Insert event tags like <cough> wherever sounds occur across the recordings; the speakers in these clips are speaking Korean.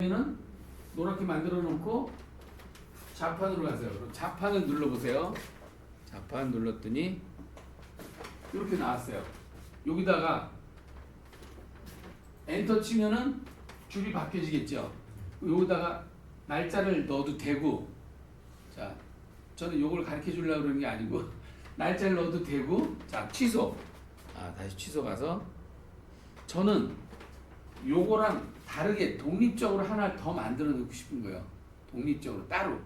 는 노랗게 만들어 놓고 자판으로 가세요. 그럼 자판을 눌러보세요. 자판 눌렀더니 이렇게 나왔어요. 여기다가 엔터 치면은 줄이 바뀌어지겠죠. 여기다가 날짜를 넣어도 되고 자 저는 요걸 가르쳐 주려고 그러는 게 아니고 <laughs> 날짜를 넣어도 되고 자 취소 아 다시 취소 가서 저는 요거랑 다르게 독립적으로 하나 더 만들어 놓고 싶은 거예요. 독립적으로 따로.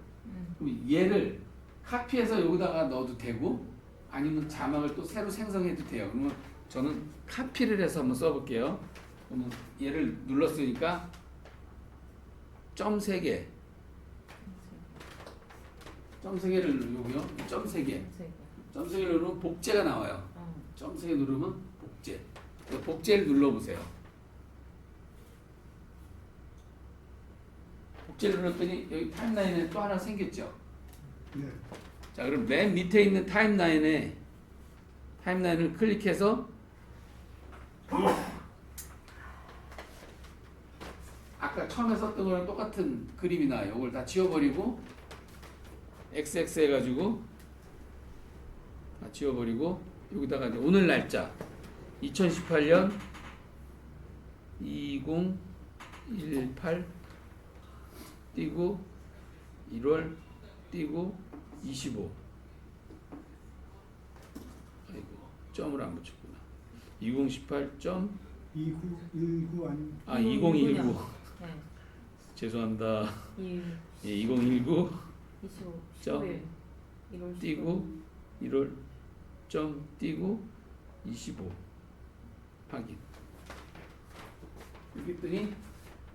그럼 얘를 카피해서 여기다가 넣어도 되고 아니면 자막을 또 새로 생성해도 돼요. 그러면 저는 카피를 해서 한번 써볼게요. 그러면 얘를 눌렀으니까 점세 개, 점세 개를 누르고요. 점세 개, 점세 개를 누르면 복제가 나와요. 점세개 누르면 복제. 복제를 눌러보세요. 복제를 눌렀더니 여기 타임라인에 또 하나 생겼죠. 네. 자, 그럼 맨 밑에 있는 타임라인에 타임라인을 클릭해서 아까 처음에 썼던 거랑 똑같은 그림이 나요. 이걸 다 지워버리고 XX 해가지고 다 지워버리고 여기다가 이제 오늘 날짜 2018년 2018 띄고 1월 띄고 25 아이고 점을 안 붙였구나. 2018 점? 2919 아니 아 2019 <laughs> 네. 죄송합니다. 2, 예, 2019 25, 점. 11, 1월 띄고 1월 점 띄고 25 확인. 여기 있더니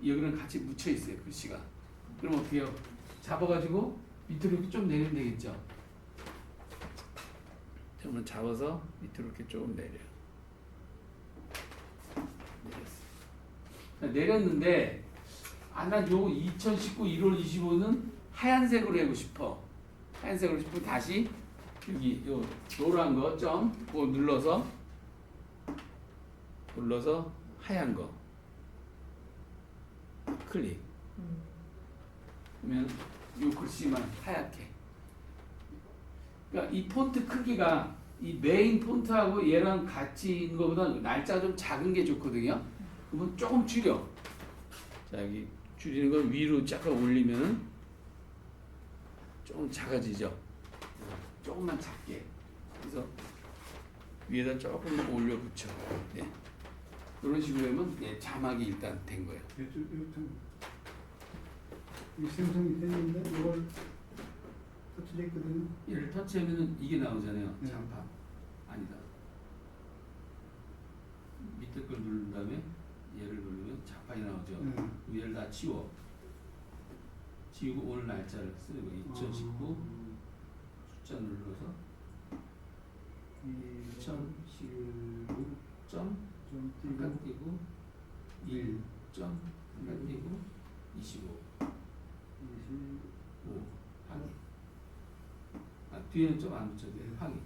여기는 같이 묻혀 있어요 글씨가 그럼 어떻게 해요? 잡아가지고 밑으로 이렇게 좀 내리면 되겠죠? 그러면 잡아서 밑으로 이렇게 조금 내려요. 내렸어요. 내렸는데 아 난요 2019 1월 25는 하얀색으로 하고 싶어. 하얀색으로 싶으면 다시 여기 요 노란 거 점 그거 눌러서 눌러서 하얀 거. 클릭. 음. 그러면 요 글씨만 하얗게. 그러니까 이 폰트 크기가 이 메인 폰트하고 얘랑 같이 있는 것보다 날짜가 좀 작은 게 좋거든요. 그러면 조금 줄여. 자 여기 줄이는 건 위로 잠깐 올리면 조금 작아지죠? 조금만 작게. 그래서 위에다 조금만 올려 붙여. 예. 이런 식으로 하면 예, 자막이 일단 된 거예요 이 생성이 됐는데 이걸 터치했거든요. 얘를 터치하면은 이게 나오잖아요. 네. 장판 아니다. 밑에 걸 누른 다음에 얘를 누르면 장판이 나오죠. 네. 그럼 얘를 다 치워. 지우고 오늘 날짜를 거. 2019 숫자 눌러서 2019점좀 잠깐 띄고 띄고 1점 잠깐 띄고 25 20오 확인. 아 뒤에는 좀 안 붙여도 돼요. 확인.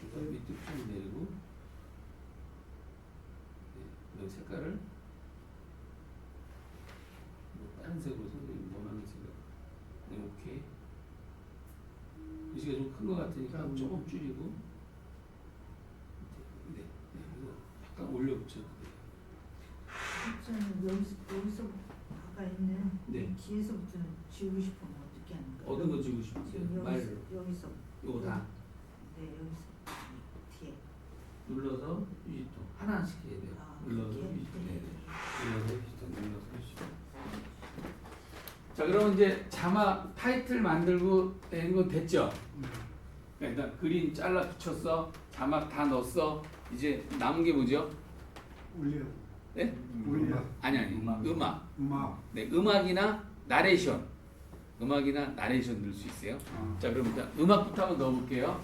그래서 밑에 쭉 내리고 네, 여기 색깔을 뭐 다른 색으로 선생님 원하는 색을 네, 오케이. 글씨가 좀 큰 것 같으니까 음. 조금 줄이고 네, 네, 그래서 약간 올려 붙여도 돼요. 여기서 여기서 네. 이 뒤에서부터는 지우고 싶으면 어떻게 하는 거예요? 어떤 거 지우고 싶으세요? 지금 말 여기서 여기서 요거 다 네 여기서 뒤에 눌러서 유지통 하나씩 해야 돼요. 아, 눌러서? 유지통 해야 네. 돼요. 눌러서 유지통 눌러서 유지통. 자 그러면 이제 자막 타이틀 만들고 된건 됐죠? 네. 그러니까 일단 그림 잘라 붙였어 자막 다 넣었어 이제 남은 게 뭐죠? 올려 네? 올려 아니 아니 음악 음악 음악 네 음악이나 나레이션 음악이나 나레이션 넣을 수 있어요. 아. 자 그럼 일단 음악부터 한번 넣어 볼게요.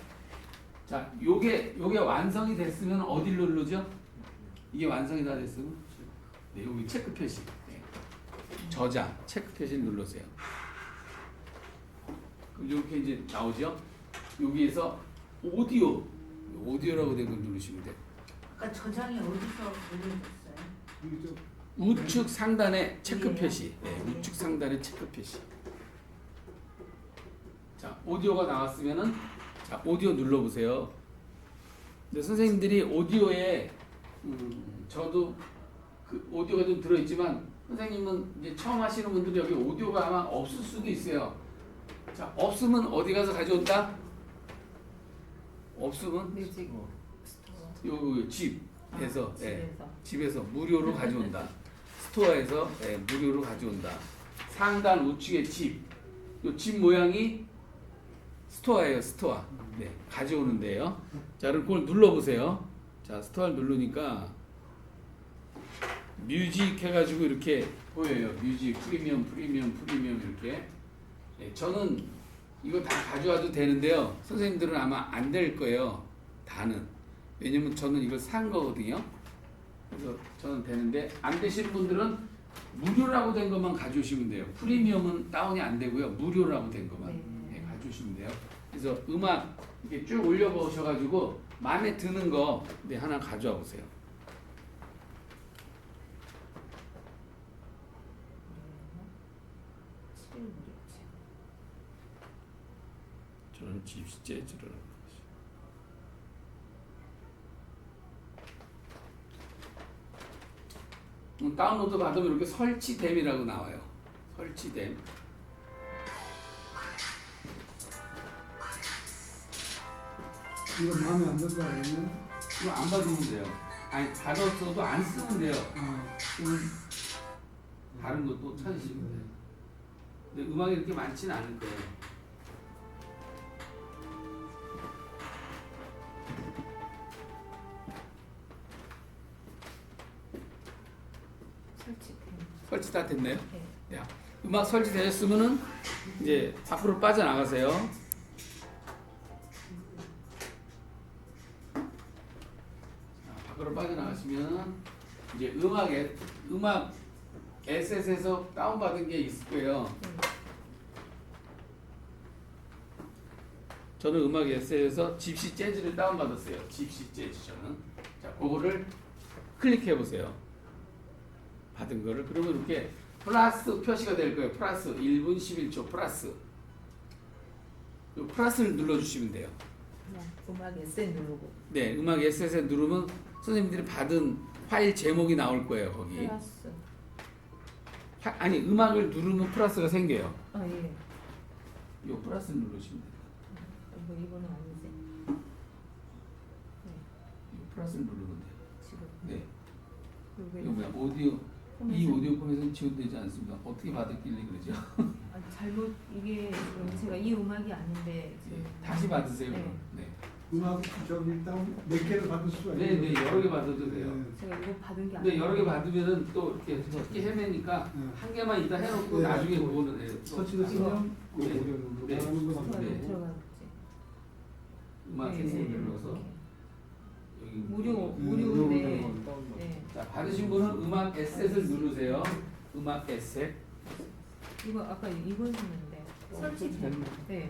자 요게 요게 완성이 됐으면 어딜 누르죠? 이게 완성이 다 됐으면 네 여기 체크 표시 네. 저장 체크 표시를 눌러세요. 그럼 이렇게 이제 나오죠? 여기에서 오디오 오디오라고 된 걸 누르시면 돼요. 아까 저장이 어디서? 이쪽 우측 상단에 체크? 표시. 네, 우측 상단에 체크 표시. 자, 오디오가 나왔으면은 자, 오디오 눌러 보세요. 근데 선생님들이 오디오에 음, 저도 그 오디오가 좀 들어 있지만 선생님은 이제 처음 하시는 분들이 여기 오디오가 아마 없을 수도 있어요. 자, 없으면 어디 가서 가져온다? 없으면 뮤직 어, 스토어. 요집 에서 아, 예. 집에서. 집에서 무료로 가져온다. <laughs> 스토어에서 예, 무료로 가져온다. 상단 우측에 집. 요집 모양이 스토어예요, 스토어. 네, 가져오는데요. 자, 그럼 그걸 눌러보세요. 자, 스토어를 누르니까 뮤직 해가지고 이렇게 보여요. 뮤직, 프리미엄, 프리미엄, 프리미엄 이렇게. 예, 저는 이거 다 가져와도 되는데요. 선생님들은 아마 안 될 거예요. 다는. 왜냐면 저는 이걸 산 거거든요. 그래서 저는 되는데 안 되시는 분들은 무료라고 된 것만 가져오시면 돼요. 프리미엄은 다운이 안 되고요. 무료라고 된 것만 네. 네, 가져오시면 돼요. 그래서 음악 이렇게 쭉 올려보셔가지고 마음에 드는 거 네, 하나 가져와 보세요. 저는 집시 재즈를 하고 있어요. 음, 다운로드 받으면 이렇게 설치됨이라고 나와요. 설치됨. 이거 마음에 안 든다 그러면 이거 안 받으면 돼요. 아니 받았어도 안 쓰면 돼요. 아, 음, 다른 것도 찾으시면 돼요. 근데 음악이 이렇게 많지는 않을 거예요. 설치템. 설치 다 됐나요? 네. 야, 음악 설치되셨으면은 이제 밖으로 빠져나가세요. 자, 밖으로 빠져나가시면 이제 음악 에 음악 SS에서 다운받은 게 있을 거예요. 저는 음악 SS에서 집시 재즈를 다운받았어요. 집시 재즈 저는. 자, 그거를 클릭해 보세요. 받은 거를 그러면 이렇게 플러스 표시가 될 거예요. 플러스 1분 11초 플러스. 이 플러스를 눌러주시면 돼요. 음악 에센 누르고. 네, 음악 SS에 누르면 선생님들이 받은 파일 제목이 나올 거예요. 거기. 플러스. 파- 아니 음악을 누르면 플러스가 생겨요. 아 예. 이 플러스 누르시면 돼요. 뭐 이거는 아니지. 이 플러스를 누르면 돼요. 지금. 네. 이거 뭐야? 오디오 이 오디오 폰에서는 지원되지 않습니다. 어떻게 받았길래 그러죠? 아, 잘못 이게 지금 제가 이 음악이 아닌데 지금 네, 다시 받으세요. 네. 네. 음악 저기 다운 몇 개를 받을 수가 네, 네, 여러 개 받아도 돼요. 네. 제가 이거 받은 게 근데 아니라 여러 개 받으면은 또 이렇게 이렇게 헤매니까 네. 한 개만 이따 해놓고 네. 나중에 그거는 해요. 또 설치됐으면 네. 오디오로 네. 말하는 거 네. 같고 들어가겠지. 음악 네, 네, 눌러서 이렇게. 무료 네, 무료인데 무료로 네. 자 받으신 분은 음악 에셋을 누르세요. 음악 에셋. 이거 아까 이거 했는데 설치템. 네.